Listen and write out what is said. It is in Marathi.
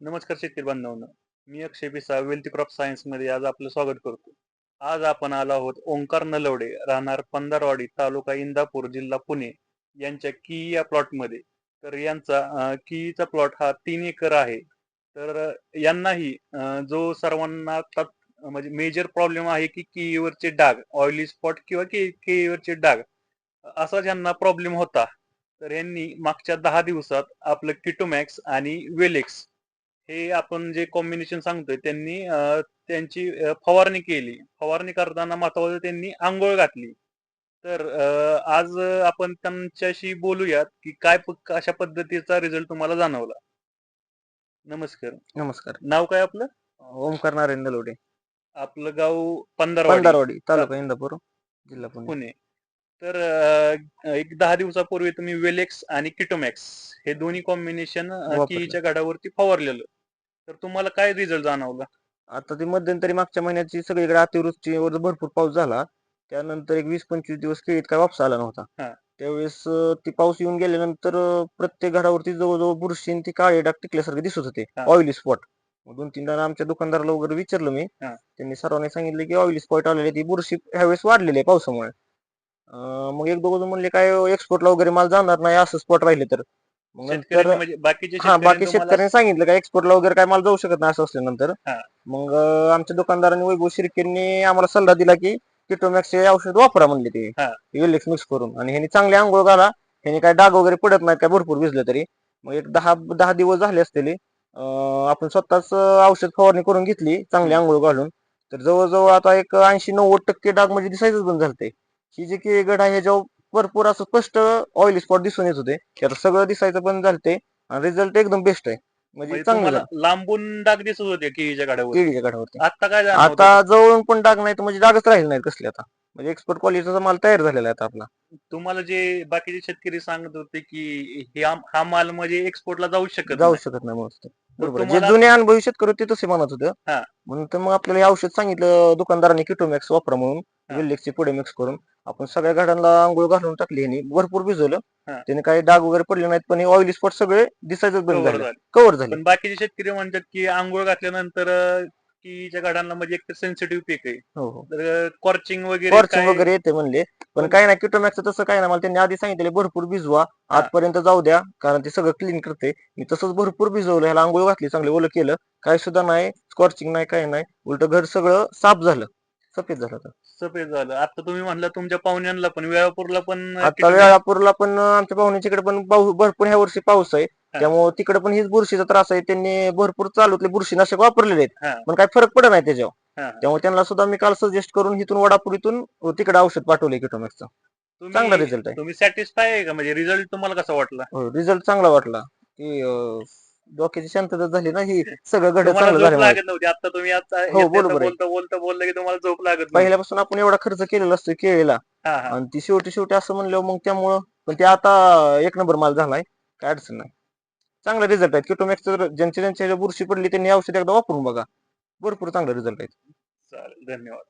नमस्कार शेतकरी बांधवांना. मी अक्षय पिसा वेल्थ क्रॉप सायन्समध्ये आज आपलं स्वागत करतो. आज आपण आलो आहोत ओंकार नलवडे राहणार पंधरवाडी तालुका इंदापूर जिल्हा पुणे यांच्या की या प्लॉटमध्ये. तर यांचा कीचा प्लॉट हा तीन एकर आहे. तर यांनाही जो सर्वांना म्हणजे मेजर प्रॉब्लेम आहे की केळीवरचे डाग ऑइली स्पॉट किंवा के केळीवरचे डाग असा ज्यांना प्रॉब्लेम होता तर यांनी मागच्या दहा दिवसात आपलं किटोमॅक्स आणि वेलेक्स हे आपण जे कॉम्बिनेशन सांगतोय त्यांनी त्यांची फवारणी केली. फवारणी करताना महत्वाचं त्यांनी आंघोळ घातली. तर आज आपण त्यांच्याशी बोलूयात की काय कशा पद्धतीचा रिझल्ट तुम्हाला जाणवला. नमस्कार. नमस्कार. नाव काय आपलं? ओमकार नारायण नलवडे आपलं गाव पंधरवाडी. तालुका इंदापूर जिल्हा पुणे. तर एक दहा दिवसापूर्वी तुम्ही वेलेक्स आणि किटोमॅक्स हे दोन्ही कॉम्बिनेशन. केळीच्या गाडावरती फवारलेलं. तर तुम्हाला काय रिझल्ट जाणवला? आता ते मध्यंतरी मागच्या महिन्याची सगळीकडे अतिवृष्टीवर भरपूर पाऊस झाला. त्यानंतर एक वीस पंचवीस दिवस केळीत काय वापसा आला. नव्हता. त्यावेळेस ती पाऊस येऊन गेल्यानंतर प्रत्येक घडावरती जवळजवळ बुरशी ती काळे डाग टिकल्यासारखे दिसत होते. ऑइली स्पॉट दोन तीनदा आमच्या दुकानदाराला वगैरे विचारलं मी. त्यांनी सर्वांनी सांगितलं की ऑइली स्पॉट आलेले ती बुरशी ह्यावेळेस वाढलेली आहे पावसामुळे. मग एक दोघं जण म्हणले काय एक्सपोर्टला वगैरे माल जाणार नाही असं स्पॉट राहिले तर. मग नंतर शेतकऱ्यांनी म्हणजे बाकीचे हा शेतकऱ्यांनी बाकी तुम्हाला- शेतकऱ्यांनी सांगितलं का एक्सपोर्टला वगैरे काय माल जाऊ शकत नाही असं असल्यानंतर हा. मग अं, आमच्या दुकानदारांनी वैभव शिर्केंनी आम्हाला सल्ला दिला की किटोमॅक्स हे औषध वापरा म्हणले ते. हा. वेलेक्स मिक्स करून. आणि ह्यानी चांगले आंघोळ घाला. ह्यानी काय डाग वगैरे पडत नाहीत काय भरपूर भिजलं तरी. मग एक दहा दहा दिवस झाले असतील. आपण स्वतःच अं, औषध फवारणी करून घेतली चांगली आंघोळ घालून. तर जवळजवळ आता एक ऐंशी नव्वद टक्के डाग म्हणजे दिसायचंच बंद झालते. ही जी की गड आहे ह्याच्यावर भरपूर असं स्पष्ट ऑइली स्पॉट दिसून येत होते. ते आता सगळं दिसायचं बंद झालते आणि रिझल्ट एकदम बेस्ट आहे. म्हणजे म्हणजे चांगलं लांबून डाग दिसत होते केळीच्या गाड्यावर. केळीच्या गाठावरती आता काय जाणवतं? आता जवळून पण डाग नाही तर म्हणजे डागच राहिले नाहीत कसले आता. म्हणजे एक्सपोर्ट क्वालिटीचा माल तयार झालेला आहे आता आपला. तुम्हाला जे बाकीचे शेतकरी सांगत होते की हे आम- हा माल म्हणजे एक्सपोर्टला जाऊ शकत जाऊ नाही. शकत नाही बरोबर. जे तुम्हाला- जुने अनुभवी शेतकरी होते तसे म्हणत होते हा. म्हणून तर मग आपल्याला हे औषध सांगितलं दुकानदारांनी किटोमॅक्स वापरा म्हणून हा. पुढे मिक्स करून आपण सगळ्या गाड्यांना आंघोळ घालून टाकली ह्यानी भरपूर भिजवलं हा. त्याने काही डाग वगैरे पडले नाहीत पण ऑइली स्पॉट सगळे दिसायचं बंद Cover झाले झाले. कव्हर झाले पण बाकीचे शेतकरी म्हणतात की आंघोळ घातल्यानंतर अं, केळीच्या गाड्यांना म्हणजे एक सेन्सिटिव्ह पीक आहे. हो हो. तर कॉर्चिंग वगैरे कॉर्चिंग वगैरे येते म्हणले. पण काय नाही किटोमॅक्स तसं काय नाही. मला त्यांनी आधी सांगितले भरपूर भिजवा. हा. आतपर्यंत जाऊ द्या कारण ते सगळं क्लीन करते मी तसंच भरपूर भिजवलं ह्याला आंघोळ घातली चांगलं ओलं केलं. काय सुद्धा नाही स्कॉर्चिंग नाही काय नाही. उलट घर सगळं साफ झालं. सफेद झालं आता. सफेद झालं. आता तुम्ही म्हणलं तुमच्या पाहुण्यांना पण वेळापूरला पण आता किती- वेळापूरला पण अं, आमच्या पाहुण्याच्याकडे पण पाऊस भरपूर ह्या वर्षी पाऊस आहे. हा. त्यामुळे तिकडे पण हीच बुरशीचा त्रास आहे. त्यांनी भरपूर चालूतले बुरशीनाशक वापरलेले आहेत. हा. पण काय फरक पडत नाही त्याच्यावर. हा. त्यामुळे त्यांना सुद्धा मी काल सजेस्ट करून इथून वडापुरीतून तिकडे औषध पाठवले किटोमॅक्सचं चांगला रिझल्ट आहे. तुम्ही सॅटिस्फाय आहे का? म्हणजे रिझल्ट तुम्हाला कसा वाटला? रिझल्ट चांगला वाटला. की डोक्याची शांतता झाली ना ही सगळं घडत चांगलं झालं लागत नव्हती. आता तुम्ही आता हो. बोलता बोलता बोललं की तुम्हाला झोप लागत. पहिल्यापासून आपण एवढा खर्च केलेला असतो केळीला. हा हा. आणि ती शेवटी शेवटी असं म्हणलं मग त्यामुळं पण ते आता एक नंबर माल झालाय. काय अडचण नाही. चांगला रिझल्ट आहेत. किटोमॅक्स ज्यांच्या ज्यांच्या बुरशी पडली त्यांनी औषध एकदा वापरून बघा. भरपूर चांगला रिझल्ट आहे चालेल धन्यवाद.